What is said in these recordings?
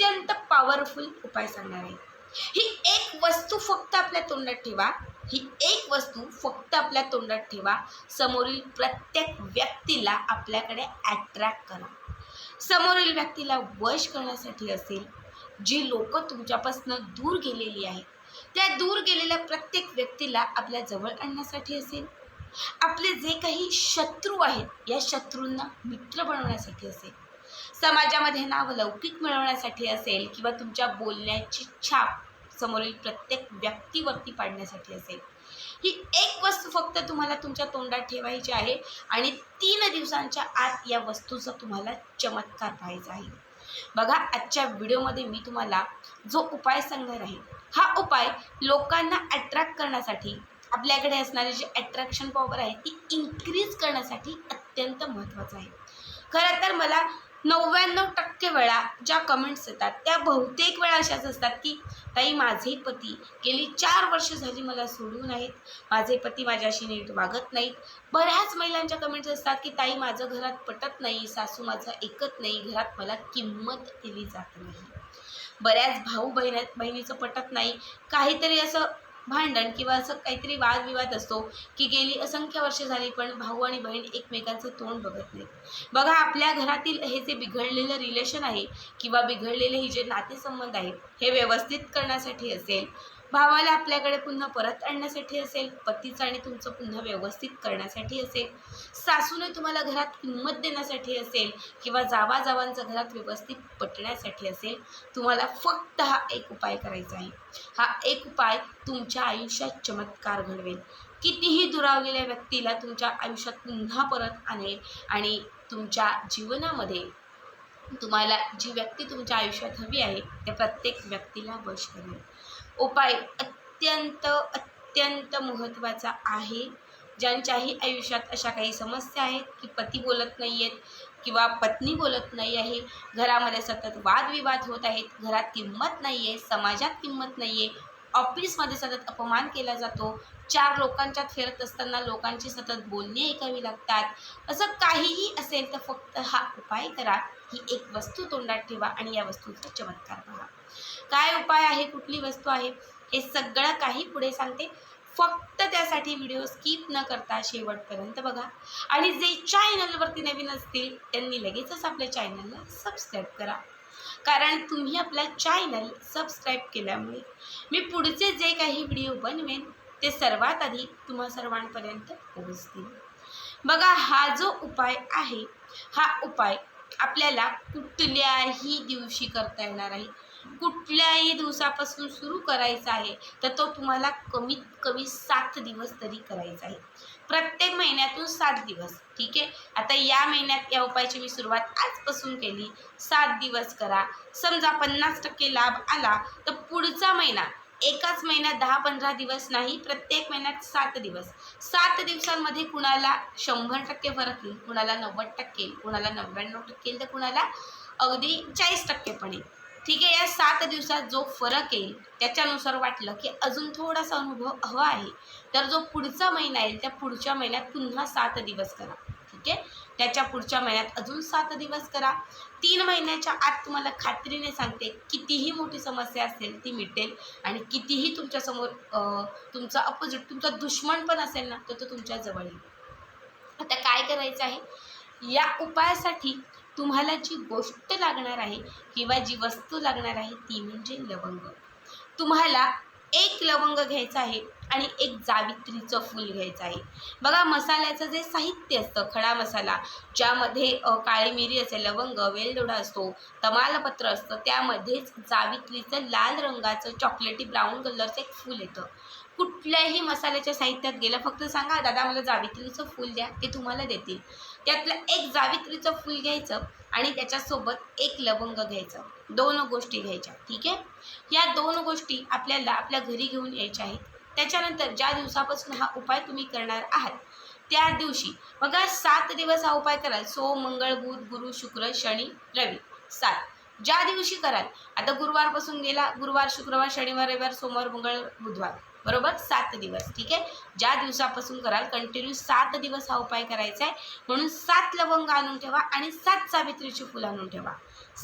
अत्यंत पॉवरफुल उपाय सांगणार आहे. ही एक वस्तू फक्त आपल्या तोंडात ठेवा. ही एक वस्तू फक्त आपल्या तोंडात ठेवा. समोरील प्रत्येक व्यक्तीला आपल्याकडे अट्रॅक्ट करा. समोरील व्यक्तीला वश करण्यासाठी असेल जी लोक तुमच्यापासून दूर गेलेली आहेत त्या दूर गेलेल्या प्रत्येक व्यक्तीला आपल्या जवळ आणण्यासाठी असेल. आपले जे काही शत्रू आहेत या शत्रूंना मित्र बनवण्यासाठी असेल. समाजामध्ये नाव लौकिक मिळवण्यासाठी असेल किंवा तुमच्या बोलण्याची छाप समोरील प्रत्येक व्यक्तीवरती पाडण्यासाठी असेल. ही एक वस्तू फक्त तुम्हाला तुमच्या तोंडात ठेवायची आहे आणि तीन दिवसांच्या आत या वस्तूचा तुम्हाला चमत्कार पाहायचा आहे. बघा आजच्या व्हिडिओमध्ये मी तुम्हाला जो उपाय सांगणार आहे हा उपाय लोकांना अट्रॅक्ट करण्यासाठी आपल्याकडे असणारी जी अट्रॅक्शन पॉवर आहे ती इन्क्रीज करण्यासाठी अत्यंत महत्त्वाचं आहे. खरं तर मला नव्याण्णव टक्के वेळा ज्या कमेंट्स येतात त्या बहुतेक वेळा अशाच असतात की ताई माझे पती गेली चार वर्ष झाली मला सोडून आहेत माझे पती माझ्याशी नीट वागत नाहीत. बऱ्याच महिलांच्या कमेंट्स असतात की ताई माझं घरात पटत नाही. सासू माझं ऐकत नाही. घरात मला किंमत दिली जात नाही. बऱ्याच भाऊ बहिण बहिणीचं पटत नाही. काहीतरी असं भांडण किंवा असं काहीतरी वादविवाद असतो की गेली असंख्य वर्ष झाली पण भाऊ आणि बहीण एकमेकांचं तोंड बघत नाहीत. बघा आपल्या घरातील हे जे बिघडलेलं रिलेशन आहे किंवा बिघडलेले हे जे नातेसंबंध आहेत हे व्यवस्थित करण्यासाठी असेल भावाला आपल्याकडे पुन्हा परत आणण्यासाठी असेल पतीचं आणि तुमचं पुन्हा व्यवस्थित करण्यासाठी असेल सासूने तुम्हाला घरात किंमत देण्यासाठी असेल किंवा जावा जावांचं घरात व्यवस्थित पटण्यासाठी असेल तुम्हाला फक्त हा एक उपाय करायचा आहे. हा एक उपाय तुमच्या आयुष्यात चमत्कार घडवेल. कितीही दुरावलेल्या व्यक्तीला तुमच्या आयुष्यात पुन्हा परत आणेल आणि तुमच्या जीवनामध्ये तुम्हाला जी व्यक्ती तुमच्या आयुष्यात हवी आहे त्या प्रत्येक व्यक्तीला वश करेल. उपाय अत्यंत अत्यंत महत्त्वाचा आहे. ज्यांच्याही आयुष्यात अशा काही समस्या आहेत की पती बोलत नाही आहेत किंवा पत्नी बोलत नाही आहे घरामध्ये सतत वादविवाद होत आहेत घरात किंमत नाही आहे समाजात किंमत नाही आहे ऑफिसमध्ये सतत अपमान केला जातो चार लोकांच्यात फिरत असताना लोकांची सतत बोलणी ऐकावी लागतात. असं काहीही असेल तर फक्त हा उपाय करा. ही एक वस्तू तोंडात ठेवा आणि या वस्तूचा चमत्कार पहा. काय उपाय आहे कुठली वस्तू आहे हे सगळं काही पुढे सांगते. फक्त त्यासाठी व्हिडिओ स्किप न करता शेवटपर्यंत बघा. आणि जे चॅनलवरती नवीन असतील त्यांनी लगेचच आपल्या चॅनलला सबस्क्राईब करा. कारण तुम्ही आपला चॅनल सबस्क्राईब केल्यामुळे मी पुढचे जे काही व्हिडिओ बनवेन ते सर्वात आधी तुम्हा सर्वांपर्यंत पोहोचतील. बघा हा जो उपाय आहे हा उपाय आपल्याला कुठल्याही दिवशी करता येणार आहे. कुठल्याही दिवसापासून सुरू करायचा आहे तर तो तुम्हाला कमीत कमी सात दिवस तरी करायचा आहे. प्रत्येक महिन्यातून सात दिवस ठीक आहे? आता या महिन्यात या उपायाची मी सुरुवात आजपासून केली. सात दिवस करा. समजा पन्नास टक्के लाभ आला तर पुढचा महिना एकाच महिन्यात दहा पंधरा दिवस नाही प्रत्येक महिन्यात सात दिवस. सात दिवसांमध्ये कुणाला शंभर टक्के फरक येईल कुणाला नव्वद टक्के येईल कुणाला नव्याण्णव टक्के येईल तर कुणाला अगदी चाळीस टक्के पण येईल. ठीक आहे या सात दिवसात जो फरक येईल त्याच्यानुसार वाटलं की अजून थोडासा अनुभव हवा आहे. तर जो पुढचा महिना येईल त्या पुढच्या महिन्यात पुन्हा सात दिवस करा. ठीक आहे त्याच्या पुढच्या महिन्यात अजून सात दिवस करा. तीन महिन्याच्या आत तुम्हाला खात्रीने सांगते कितीही मोठी समस्या असेल ती मिटेल आणि कितीही तुमच्यासमोर तुमचा अपोजिट तुमचा दुश्मन पण असेल ना तर तो तुमच्या जवळ येईल. आता काय करायचं आहे? या उपायासाठी तुम्हाला जी गोष्ट लागणार आहे किंवा जी वस्तू लागणार आहे ती म्हणजे लवंग. तुम्हाला एक लवंग घ्यायचा आहे आणि एक जावित्रीचं फूल घ्यायचं आहे. बघा मसाल्याचं जे साहित्य असतं खडा मसाला ज्यामध्ये काळी मिरी असेल लवंग वेलदोडा असतो तमालपत्र असतं त्यामध्येच जावित्रीचं लाल रंगाचं चॉकलेटी ब्राऊन कलरचं एक फूल येतं. कुठल्याही मसाल्याच्या साहित्यात गेलं फक्त सांगा दादा मला जावित्रीचं फूल द्या ते तुम्हाला देतील. त्यातलं एक जावित्रीचं फूल घ्यायचं आणि त्याच्यासोबत एक लवंग घ्यायचं. दोन गोष्टी घ्यायच्या ठीक आहे? या दोन गोष्टी आपल्याला आपल्या घरी घेऊन यायच्या आहेत. त्याच्यानंतर ज्या दिवसापासून हा उपाय तुम्ही करणार आहात त्या दिवशी बघा सात दिवस हा उपाय कराल. सोम मंगळ बुध गुरु शुक्र शनी रवी सात. ज्या दिवशी कराल आता गुरुवारपासून गेला गुरुवार शुक्रवार शनिवार रविवार सोमवार मंगळ बुधवार. बरोबर? सात दिवस ठीक आहे? ज्या दिवसापासून कराल कंटिन्यू सात दिवस हा उपाय करायचा आहे. म्हणून सात लवंग आणून ठेवा आणि सात सावित्रीची फुलं आणून ठेवा.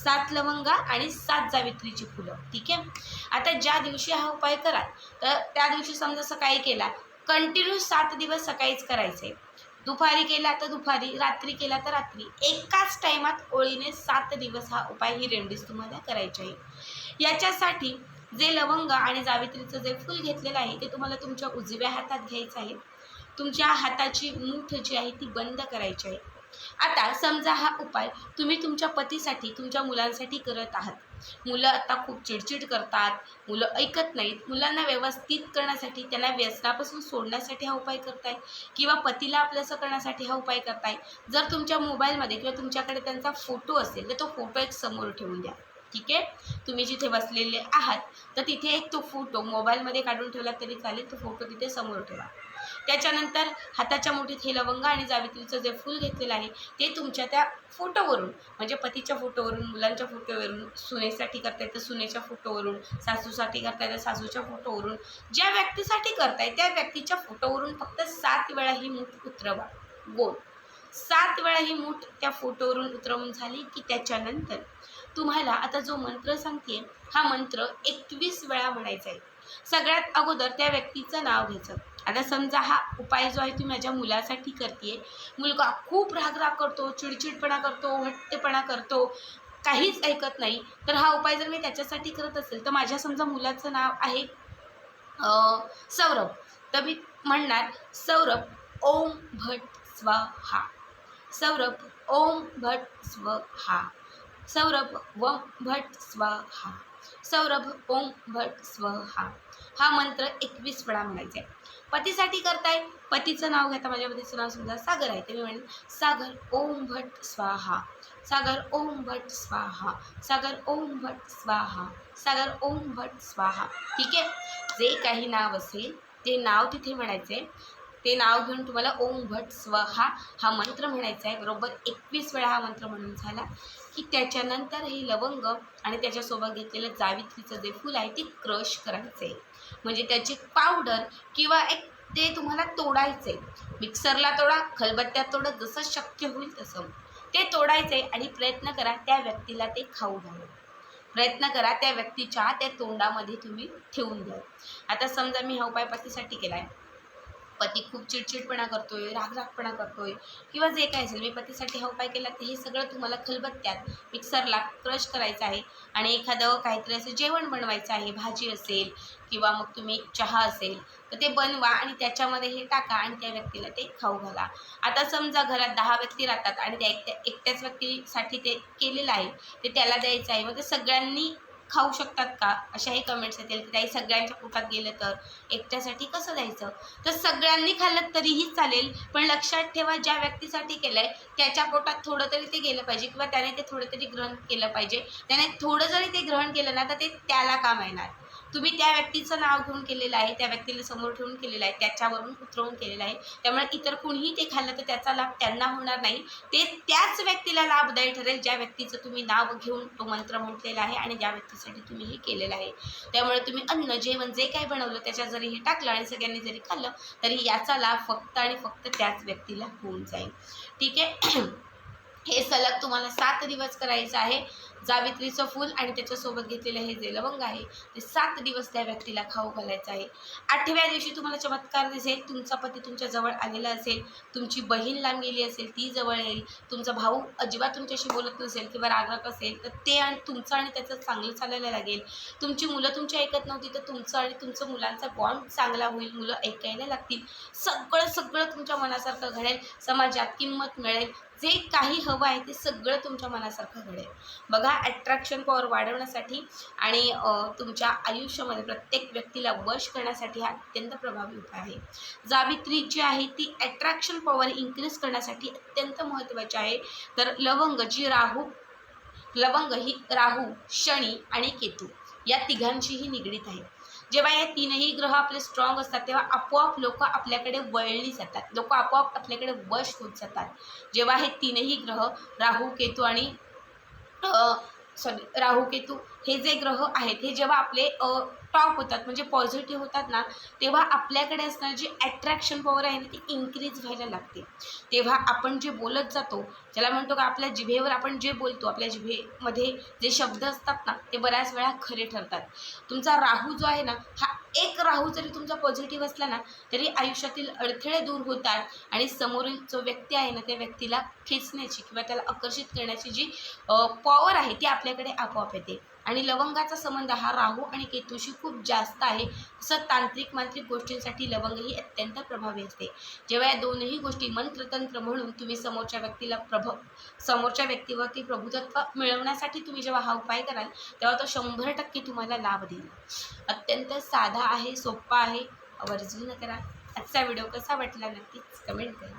सात लवंगा आणि सात जावित्रीची फुलं. ठीक आहे? आता ज्या दिवशी हा उपाय कराल तर त्या दिवशी समजा सकाळी केला कंटिन्यू सात दिवस सकाळीच करायचे. दुपारी केला तर दुपारी रात्री केला तर रात्री. एकाच टायमात ओळीने सात दिवस हा उपाय ही रेमडीज तुम्हाला करायची आहे. याच्यासाठी जे लवंग आणि जावित्रीचं जे फूल घेतलेलं आहे ते तुम्हाला तुमच्या उजव्या हातात घ्यायचं आहे. तुमच्या हाताची मूठ जी आहे ती बंद करायची आहे. आता समजा हा उपाय तुम्ही तुमच्या पतीसाठी तुमच्या मुलांसाठी करत आहात. मुलं आता खूप चिडचिड करतात मुलं ऐकत नाहीत मुलांना व्यवस्थित करण्यासाठी त्यांना व्यसनापासून सोडण्यासाठी हा उपाय करताय किंवा पतीला आपलंसं करण्यासाठी हा उपाय करताय. जर तुमच्या मोबाईलमध्ये किंवा तुमच्याकडे त्यांचा फोटो असेल तर तो फोटो एक समोर ठेवून द्या. ठीक आहे? तुम्ही जिथे बसलेले आहात तर तिथे एक तो फोटो मोबाईलमध्ये काढून ठेवला तरी चालेल तो फोटो तिथे समोर ठेवा. त्याच्यानंतर हाताच्या मुठीत हे लवंग आणि जावित्रीचं जे फूल घेतलेलं आहे ते तुमच्या त्या फोटोवरून म्हणजे पतीच्या फोटोवरून मुलांच्या फोटोवरून सुनेसाठी करताय तर सुनेच्या फोटोवरून सासूसाठी करताय तर सासूच्या फोटोवरून ज्या व्यक्तीसाठी करताय त्या व्यक्तीच्या फोटोवरून फक्त सात वेळा ही मूठ उतरवा. गोल सात वेळा ही मूठ त्या फोटोवरून उतरवून झाली की त्याच्यानंतर तुम्हाला आता जो मंत्र सांगते हा मंत्र एकवीस वेळा म्हणायचा आहे. सगळ्यात अगोदर त्या व्यक्तीचं नाव घ्यायचं. आता समजा हा उपाय जो आहे तुम्ही माझ्या मुलासाठी करते मुलगा खूप रागराग करतो चिडचिडपणा करतो हट्टेपणा करतो काहीच ऐकत नाही. तर हा उपाय जर मी त्याच्यासाठी करत असेल तर माझ्या समजा मुलाचं नाव आहे सौरभ. तर मी म्हणणार सौरभ ओम भट स्वाहा सौरभ ओम भट स्वहा सौरभ व भट स्वाहा। सौरभ ओम भट स्वहा। हा मंत्र एकवीस वेळा म्हणायचा आहे. पतीसाठी करताय? पतीचं नाव घेता माझ्या पतीचं नाव समजा सागर आहे ते मी म्हणेन. सागर ओम भट स्वाहा. सागर ओम भट स्वाहा. सागर ओम भट स्वाहा. सागर ओम भट स्वाहा. ठीक आहे? जे काही नाव असेल ते नाव तिथे म्हणायचे. ते नाव घेऊन तुम्हाला ओम भट स्वहा हा मंत्र म्हणायचा आहे. बरोबर? एकवीस वेळा हा मंत्र म्हणून झाला. की त्याच्यानंतर हे लवंग आणि त्याच्यासोबत घेतलेलं जावित्रीचं जे फूल आहे ते क्रश करायचं आहे म्हणजे त्याची पावडर किंवा एक ते तुम्हाला तोडायचं आहे मिक्सरला तोडा खलबत्त्यात तोडा जसं शक्य होईल तसं. ते तोडायचं आहे आणि प्रयत्न करा त्या व्यक्तीला ते खाऊ घाला प्रयत्न करा त्या व्यक्तीच्या त्या तोंडामध्ये तुम्ही ठेवून द्या. आता समजा मी हा उपाय पतीसाठी केला आहे पती खूप चिडचिडपणा करतोय रागरागपणा करतोय किंवा जे काय असेल मी पतीसाठी हा उपाय केला तर हे सगळं तुम्हाला खलबत्त्यात मिक्सरला क्रश करायचं आहे आणि एखादं काहीतरी असं जेवण बनवायचं आहे भाजी असेल किंवा मग तुम्ही चहा असेल तर ते बनवा आणि त्याच्यामध्ये हे टाका आणि त्या व्यक्तीला ते खाऊ घाला. आता समजा घरात दहा व्यक्ती राहतात आणि त्या एकट्या एकट्याच व्यक्तीसाठी ते केलेलं आहे ते त्याला द्यायचं आहे मग ते सगळ्यांनी खाऊ शकतात का? अशाही कमेंट्स येतील की ताई सगळ्यांच्या पोटात गेलं तर? एकट्यासाठी कसं द्यायचं तर सगळ्यांनी खाल्लं तरीही चालेल पण लक्षात ठेवा ज्या व्यक्तीसाठी केलं आहे त्याच्या पोटात थोडं तरी ते गेलं पाहिजे किंवा त्याने ते थोडं तरी ग्रहण केलं पाहिजे. त्याने थोडं जरी ते ग्रहण केलं ना तर ते त्याला काम येणार. तुम्ही त्या व्यक्तीचं नाव घेऊन केलेलं आहे त्या व्यक्तीला समोर ठेवून केलेलं आहे त्याच्यावरून उतरवून केलेलं आहे. त्यामुळे इतर कुणीही ते खाल्लं तर त्याचा लाभ त्यांना होणार नाही. ते त्याच व्यक्तीला लाभदायी ठरेल ज्या व्यक्तीचं तुम्ही नाव घेऊन तो मंत्र म्हटलेला आहे आणि ज्या व्यक्तीसाठी तुम्ही हे केलेलं आहे. त्यामुळे तुम्ही अन्न जेवण जे काही बनवलं त्याच्या जरी हे टाकलं आणि सगळ्यांनी जरी खाल्लं तरी याचा लाभ फक्त आणि फक्त त्याच व्यक्तीला होऊन जाईल. ठीक आहे? हे सलग तुम्हाला सात दिवस करायचं आहे. जावित्रीचं फूल आणि त्याच्यासोबत घेतलेलं हे जे लवंग आहे ते सात दिवस त्या व्यक्तीला खाऊ घालायचं आहे. आठव्या दिवशी तुम्हाला चमत्कार दिसेल तुमचा पती तुमच्या जवळ आलेला असेल तुमची बहीण लांब गेली असेल ती जवळ येईल तुमचा भाऊ अजिबात तुमच्याशी बोलत नसेल किंवा रागराग असेल तर ते आणि तुमचं आणि त्याचं चांगलं चालायला लागेल. तुमची मुलं तुमची ऐकत नव्हती तर तुमचं आणि तुमचं मुलांचा बॉन्ड चांगला होईल मुलं ऐकायला लागतील. सगळं सगळं तुमच्या मनासारखं घडेल समाजात किंमत मिळेल जे काही हवं आहे ते सगळं तुमच्या मनासारखं घडेल. बघा ॲट्रॅक्शन पॉवर वाढवण्यासाठी आणि तुमच्या आयुष्यामध्ये प्रत्येक व्यक्तीला वश करण्यासाठी हा अत्यंत प्रभावी उपाय आहे. जावित्री जी आहे ती ॲट्रॅक्शन पॉवर इन्क्रीज करण्यासाठी अत्यंत महत्त्वाची आहे. तर लवंग जी राहू लवंग ही राहू शनी आणि केतू या तिघांशीही निगडीत आहे. जेव्हा या तीनही ग्रह आपले स्ट्रॉंग असतात तेव्हा आपोआप लोक आपल्याकडे वळली जातात. लोक आपोआप आपल्याकडे वश होत जातात. जेव्हा हे तीनही ग्रह राहू केतू आणि सॉरी राहू केतू हे जे ग्रह आहेत हे जेव्हा आपले टॉप होतात म्हणजे पॉझिटिव्ह होतात ना तेव्हा आपल्याकडे असणारी जी ॲट्रॅक्शन पॉवर आहे ना ती इन्क्रीज व्हायला लागते. तेव्हा आपण जे बोलत जातो ज्याला म्हणतो का आपल्या जिभेवर आपण जे बोलतो आपल्या जिभेमध्ये जे शब्द असतात ना ते बऱ्याच वेळा खरे ठरतात. तुमचा राहू जो आहे ना हा एक राहू जरी तुमचा पॉझिटिव्ह असला ना तरी आयुष्यातील अडथळे दूर होतात आणि समोरील जो व्यक्ती आहे ना त्या व्यक्तीला खेचण्याची किंवा त्याला आकर्षित करण्याची जी पॉवर आहे ती आपल्याकडे आपोआप येते. आणि लवंगाचा संबंध हा राहू आणि केतूशी खूप जास्त आहे तसं तांत्रिक मांत्रिक गोष्टींसाठी लवंग ही अत्यंत प्रभावी असते. जेव्हा या दोनही गोष्टी मंत्रतंत्र म्हणून तुम्ही समोरच्या व्यक्तीला प्रभ समोरच्या व्यक्तीवरती प्रभुत्व मिळवण्यासाठी तुम्ही जेव्हा हा उपाय कराल तेव्हा तो शंभर टक्के तुम्हाला लाभ देईल. अत्यंत साधा आहे सोपा आहे. आवर्जून करा. आजचा व्हिडिओ कसा वाटला नक्कीच कमेंट करा.